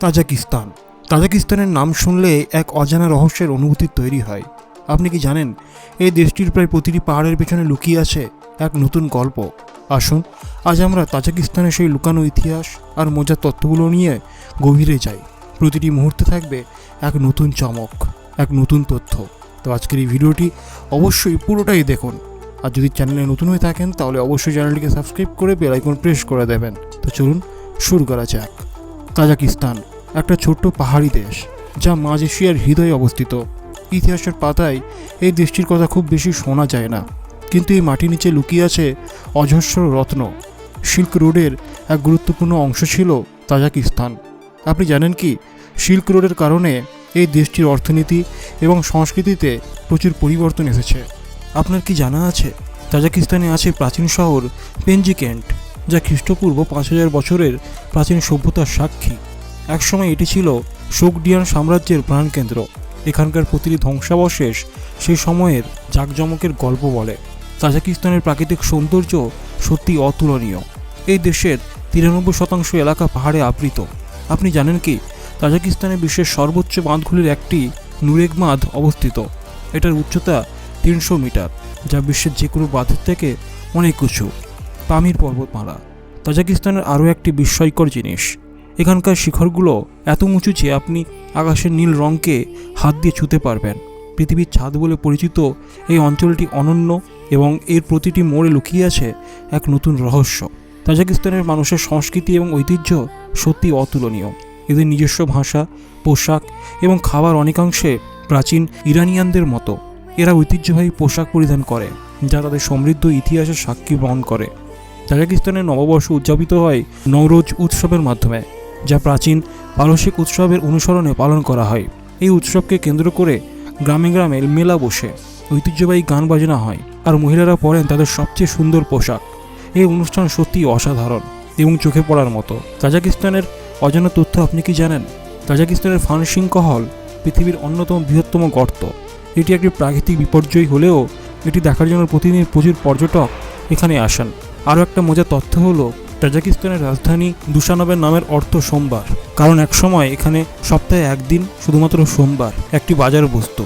Tajikistan. তাজাকিস্তানের নাম শুনলে এক অজানা রহস্যের অনুভূতি তৈরি হয়। আপনি কি জানেন, এই দেশটির প্রায় প্রতিটি পাহাড়ের পেছনে লুকিয়ে আছে এক নতুন গল্প। আসুন, আজ আমরা তাজাকিস্তানের সেই লুকানো ইতিহাস আর মজার তথ্যগুলো নিয়ে গভীরে যাই। প্রতিটি মুহূর্তে থাকবে এক নতুন চমক, এক নতুন তথ্য। তো আজকের এই ভিডিওটি অবশ্যই পুরোটাই দেখুন। আর যদি চ্যানেলে নতুন হয়ে থাকেন, তাহলে অবশ্যই চ্যানেলটিকে সাবস্ক্রাইব করে বেল আইকন প্রেস করে দেবেন। তো চলুন, শুরু করা যাক। তাজাকিস্তান একটা ছোট্ট পাহাড়ি দেশ, যা মাঝ এশিয়ার হৃদয়ে অবস্থিত। ইতিহাসের পাতায় এই দেশটির কথা খুব বেশি শোনা যায় না, কিন্তু এই মাটির নিচে লুকিয়ে আছে অজস্র রত্ন। সিল্ক রোডের এক গুরুত্বপূর্ণ অংশ ছিল তাজাকিস্তান আপনি জানেন কি, সিল্ক রোডের কারণে এই দেশটির অর্থনীতি এবং সংস্কৃতিতে প্রচুর পরিবর্তন এসেছে। আপনার কি জানা আছে তাজাকিস্তানে আছে প্রাচীন শহর পেনজিকেন্ট যা খ্রিস্টপূর্ব পাঁচ হাজার বছরের প্রাচীন সভ্যতার সাক্ষী। একসময় এটি ছিল শোকডিয়ান সাম্রাজ্যের প্রাণকেন্দ্র। এখানকার প্রতিটি ধ্বংসাবশেষ সেই সময়ের জাঁকজমকের গল্প বলে। তাজাকিস্তানের প্রাকৃতিক সৌন্দর্য সত্যি অতুলনীয়। এই দেশের তিরানব্বই শতাংশ এলাকা পাহাড়ে আবৃত। আপনি জানেন কি তাজাকিস্তানে বিশ্বের সর্বোচ্চ বাঁধগুলির একটি নুরেক বাঁধ অবস্থিত। এটার উচ্চতা তিনশো মিটার, যা বিশ্বের যে কোনো বাঁধের থেকে অনেক উঁচু। পামির পর্বতমালা, তাজাকিস্তানের আরও একটি বিস্ময়কর জিনিস। এখানকার শিখরগুলো এত উঁচু যে আপনি আকাশের নীল রঙকে হাত দিয়ে ছুঁতে পারবেন। পৃথিবীর ছাদ বলে পরিচিত এই অঞ্চলটি অনন্য এবং এর প্রতিটি মোড়ে লুকিয়ে আছে এক নতুন রহস্য। তাজাকিস্তানের মানুষের সংস্কৃতি এবং ঐতিহ্য সত্যি অতুলনীয়। এদের নিজস্ব ভাষা, পোশাক এবং খাবার অনেকাংশে প্রাচীন ইরানিয়ানদের মতো। এরা ঐতিহ্যবাহী পোশাক পরিধান করে, যা তাদের সমৃদ্ধ ইতিহাসের সাক্ষী বহন করে। তাজাকিস্তানের নববর্ষ উদযাপিত হয় নওরোজ উৎসবের মাধ্যমে, যা প্রাচীন পারসিক উৎসবের অনুসরণে পালন করা হয়। এই উৎসবকে কেন্দ্র করে গ্রামে গ্রামে মেলা বসে ঐতিহ্যবাহী গান বাজনা হয় আর মহিলারা পরেন তাদের সবচেয়ে সুন্দর পোশাক। এই অনুষ্ঠান সত্যিই অসাধারণ এবং চোখে পড়ার মতো। তাজাকিস্তানের অজানা তথ্য আপনি কি জানেন? তাজাকিস্তানের ফানসিংক হল পৃথিবীর অন্যতম বৃহত্তম গর্ত। এটি একটি প্রাকৃতিক বিপর্যয় হলেও এটি দেখার জন্য প্রতিদিন প্রচুর পর্যটক এখানে আসেন। আরও একটা মজার তথ্য হলো, তাজাকিস্তানের রাজধানী দুশানবের নামের অর্থ সোমবার। কারণ একসময় এখানে সপ্তাহে একদিন শুধুমাত্র সোমবার একটি বাজার বসত।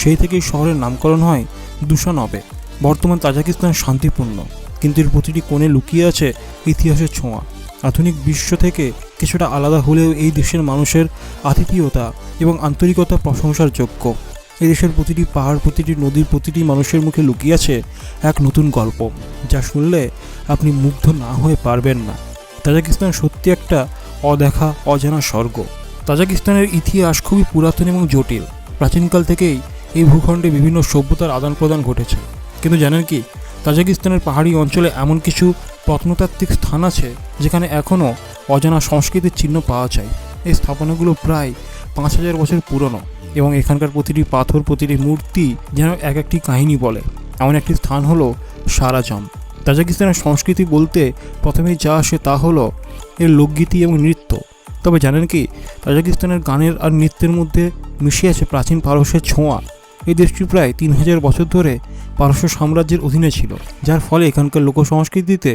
সেই থেকেই শহরের নামকরণ হয় দুশানবে। বর্তমান তাজাকিস্তান শান্তিপূর্ণ, কিন্তু এর প্রতিটি কোণে লুকিয়ে আছে ইতিহাসের ছোঁয়া। আধুনিক বিশ্ব থেকে কিছুটা আলাদা হলেও এই দেশের মানুষের আতিথেয়তা এবং আন্তরিকতা প্রশংসার যোগ্য। এই দেশের প্রতিটি পাহাড়, প্রতিটি নদীর প্রতিটি মানুষের মুখে লুকিয়ে আছে এক নতুন গল্প, যা শুনলে আপনি মুগ্ধ না হয়ে পারবেন না। তাজাকিস্তান সত্যি একটা অদেখা, অজানা স্বর্গ। তাজাকিস্তানের ইতিহাস খুবই পুরাতন এবং জটিল। প্রাচীনকাল থেকেই এই ভূখণ্ডে বিভিন্ন সভ্যতার আদান প্রদান ঘটেছে। কিন্তু জানেন কি, তাজাকিস্তানের পাহাড়ি অঞ্চলে এমন কিছু প্রত্নতাত্ত্বিক স্থান আছে, যেখানে এখনও অজানা সংস্কৃতির চিহ্ন পাওয়া যায়। এই স্থাপনাগুলো প্রায় পাঁচ হাজার বছর পুরনো এবং এখানকার প্রতিটি পাথর, প্রতিটি মূর্তি যেন এক একটি কাহিনী বলে। এমন একটি স্থান হলো সারাজম। তাজাকিস্তানের সংস্কৃতি বলতে প্রথমেই যা আসে তা হলো এর লোকগীতি এবং নৃত্য। তবে জানেন কি, তাজাকিস্তানের গানের আর নৃত্যের মধ্যে মিশে আছে প্রাচীন পারস্যের ছোঁয়া। এই দেশটি প্রায় তিন হাজার বছর ধরে পারস্য সাম্রাজ্যের অধীনে ছিল, যার ফলে এখানকার লোক সংস্কৃতিতে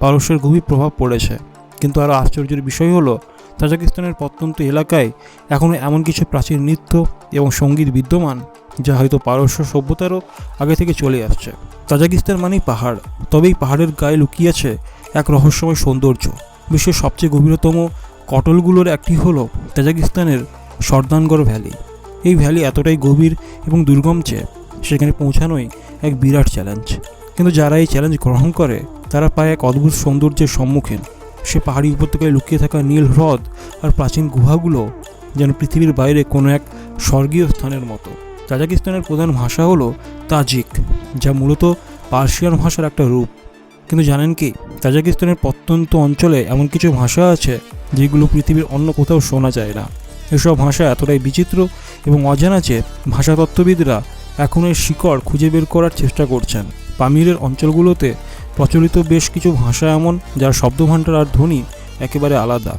পারস্যের গভীর প্রভাব পড়েছে। কিন্তু আরও আশ্চর্যের বিষয় হলো তাজাকিস্তানের প্রত্যন্ত এলাকায় এখনও এমন কিছু প্রাচীন নৃত্য এবং সংগীত বিদ্যমান যা হয়তো পারস্য সভ্যতারও আগে থেকে চলে আসছে। তাজাকিস্তান মানেই পাহাড়। তবেই পাহাড়ের গায়ে লুকিয়েছে এক রহস্যময় সৌন্দর্য। বিশ্বের সবচেয়ে গভীরতম কটলগুলোর একটি হল তাজাকিস্তানের সর্দানগড় ভ্যালি। এই ভ্যালি এতটাই গভীর এবং দুর্গম যে সেখানে পৌঁছানোই এক বিরাট চ্যালেঞ্জ। কিন্তু যারা এই চ্যালেঞ্জ গ্রহণ করে, তারা পায় এক অদ্ভুত সৌন্দর্যের সম্মুখীন। সে পাহাড়ি উপত্যকায় লুকিয়ে থাকা নীল হ্রদ আর প্রাচীন গুহাগুলো যেন পৃথিবীর বাইরে কোনো এক স্বর্গীয় স্থানের মতো। তাজাকিস্তানের প্রধান ভাষা হলো তাজিক, যা মূলত পার্সিয়ান ভাষার একটা রূপ। কিন্তু জানেন কি, তাজাকিস্তানের প্রত্যন্ত অঞ্চলে এমন কিছু ভাষা আছে যেগুলো পৃথিবীর অন্য কোথাও শোনা যায় না। এসব ভাষা এতটাই বিচিত্র এবং অজানা যে ভাষাতত্ত্ববিদরা এখন এর শিকড় খুঁজে বের করার চেষ্টা করছেন। পামিরের অঞ্চলগুলোতে প্রচলিত বেশ কিছু ভাষা এমন, যার শব্দভাণ্ডার আর ধ্বনি একেবারে আলাদা।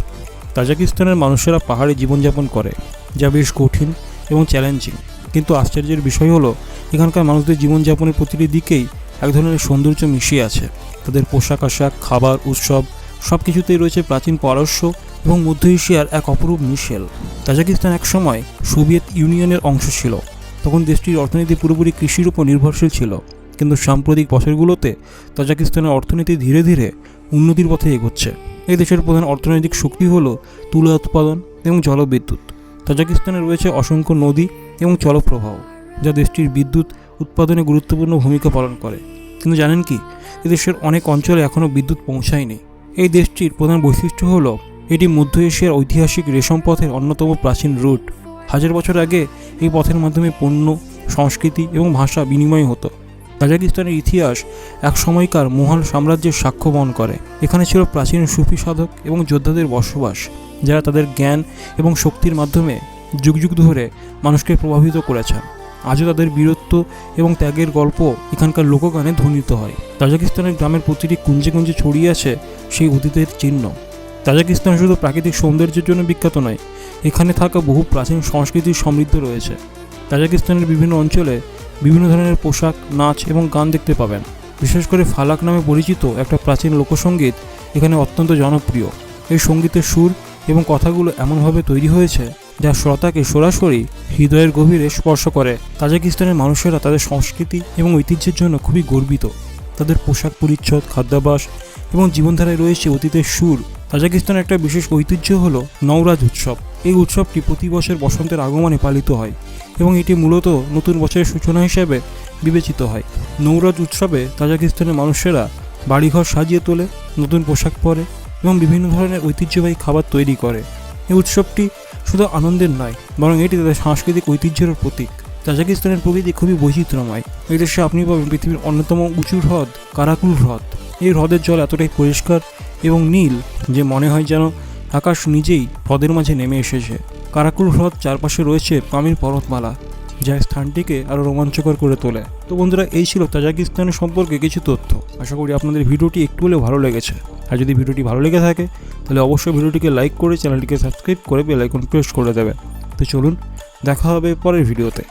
তাজাকিস্তানের মানুষেরা পাহাড়ে জীবনযাপন করে, যা বেশ কঠিন এবং চ্যালেঞ্জিং কিন্তু আশ্চর্যের বিষয় হলো, এখানকার মানুষদের জীবনযাপনের প্রতিটি দিকেই এক ধরনের সৌন্দর্য মিশিয়ে আছে। তাদের পোশাক আশাক, খাবার, উৎসব সব কিছুতেই রয়েছে প্রাচীন পারস্য এবং মধ্য এশিয়ার এক অপরূপ মিশেল। তাজাকিস্তান একসময় সোভিয়েত ইউনিয়নের অংশ ছিল। তখন দেশটির অর্থনীতি পুরোপুরি কৃষির উপর নির্ভরশীল ছিল। কিন্তু সাম্প্রতিক বছরগুলোতে তাজাকিস্তানের অর্থনীতি ধীরে ধীরে উন্নতির পথে এগোচ্ছে। এই দেশের প্রধান অর্থনৈতিক শক্তি হল তুলা উৎপাদন এবং জলবিদ্যুৎ। তাজাকিস্তানে রয়েছে অসংখ্য নদী এবং জলপ্রবাহ, যা দেশটির বিদ্যুৎ উৎপাদনে গুরুত্বপূর্ণ ভূমিকা পালন করে। কিন্তু জানেন কি, এ দেশের অনেক অঞ্চলে এখনও বিদ্যুৎ পৌঁছায়নি। এই দেশটির প্রধান বৈশিষ্ট্য হল, এটি মধ্য এশিয়ার ঐতিহাসিক রেশম পথের অন্যতম প্রাচীন রুট। হাজার বছর আগে এই পথের মাধ্যমে পণ্য, সংস্কৃতি এবং ভাষা বিনিময় হতো। তাজাকিস্তানের ইতিহাস এক সময়কার মহান সাম্রাজ্যের সাক্ষ্য বহন করে। এখানে ছিল প্রাচীন সুফি সাধক এবং যোদ্ধাদের বসবাস, যারা তাদের জ্ঞান এবং শক্তির মাধ্যমে যুগ যুগ ধরে মানুষকে প্রভাবিত করেছেন। আজও তাদের বীরত্ব এবং ত্যাগের গল্প এখানকার লোকগানে ধ্বনিত হয়। তাজাকিস্তানের গ্রামের প্রতিটি কুঞ্জে কুঞ্জে ছড়িয়ে আছে সেই অতীতের চিহ্ন। তাজাকিস্তান শুধু প্রাকৃতিক সৌন্দর্যের জন্য বিখ্যাত নয়, এখানে থাকা বহু প্রাচীন সংস্কৃতির সমৃদ্ধ রয়েছে। তাজাকিস্তানের বিভিন্ন অঞ্চলে বিভিন্ন ধরনের পোশাক, নাচ এবং গান দেখতে পাবেন। বিশেষ করে ফালাক নামে পরিচিত একটা প্রাচীন লোকসঙ্গীত এখানে অত্যন্ত জনপ্রিয়। এই সঙ্গীতের সুর এবং কথাগুলো এমনভাবে তৈরি হয়েছে যা শ্রোতাকে সরাসরি হৃদয়ের গভীরে স্পর্শ করে। তাজাকিস্তানের মানুষেরা তাদের সংস্কৃতি এবং ঐতিহ্যের জন্য খুবই গর্বিত। তাদের পোশাক পরিচ্ছদ, খাদ্যাভ্যাস এবং জীবনধারায় রয়েছে অতীতের সুর তাজাকিস্তানের একটা বিশেষ ঐতিহ্য হলো নওরাজ উৎসব। এই উৎসবটি প্রতি বছর বসন্তের আগমনে পালিত হয় এবং এটি মূলত নতুন বছরের সূচনা হিসেবে বিবেচিত হয়। নৌরাজ উৎসবে তাজাকিস্তানের মানুষেরা বাড়িঘর সাজিয়ে তোলে, নতুন পোশাক পরে এবং বিভিন্ন ধরনের ঐতিহ্যবাহী খাবার তৈরি করে। এই উৎসবটি শুধু আনন্দের নয়, বরং এটি তাদের সাংস্কৃতিক ঐতিহ্যের প্রতীক। তাজাকিস্তানের প্রকৃতি খুবই বৈচিত্র্যময়। এই দেশে আপনি পাবেন পৃথিবীর অন্যতম উঁচু হ্রদ কারাকুল হ্রদ। এই হ্রদের জল এতটাই পরিষ্কার এবং নীল, যে মনে হয় যেন আকাশ নিজেই হ্রদের মাঝে নেমে এসেছে। কারাকুল হ্রদ চারপাশে রয়েছে পামির পর্বতমালা, যা স্থানটিকে আরও রোমাঞ্চকর করে তোলে। তো বন্ধুরা, এই ছিল তাজাকিস্তান সম্পর্কে কিছু তথ্য। আশা করি আপনাদের ভিডিওটি একটু হলেও ভালো লেগেছে। আর যদি ভিডিওটি ভালো লেগে থাকে, তাহলে অবশ্যই ভিডিওটিকে লাইক করে চ্যানেলটিকে সাবস্ক্রাইব করে বেল আইকন প্রেস করে দেবেন। তো চলুন, দেখা হবে পরের ভিডিওতে।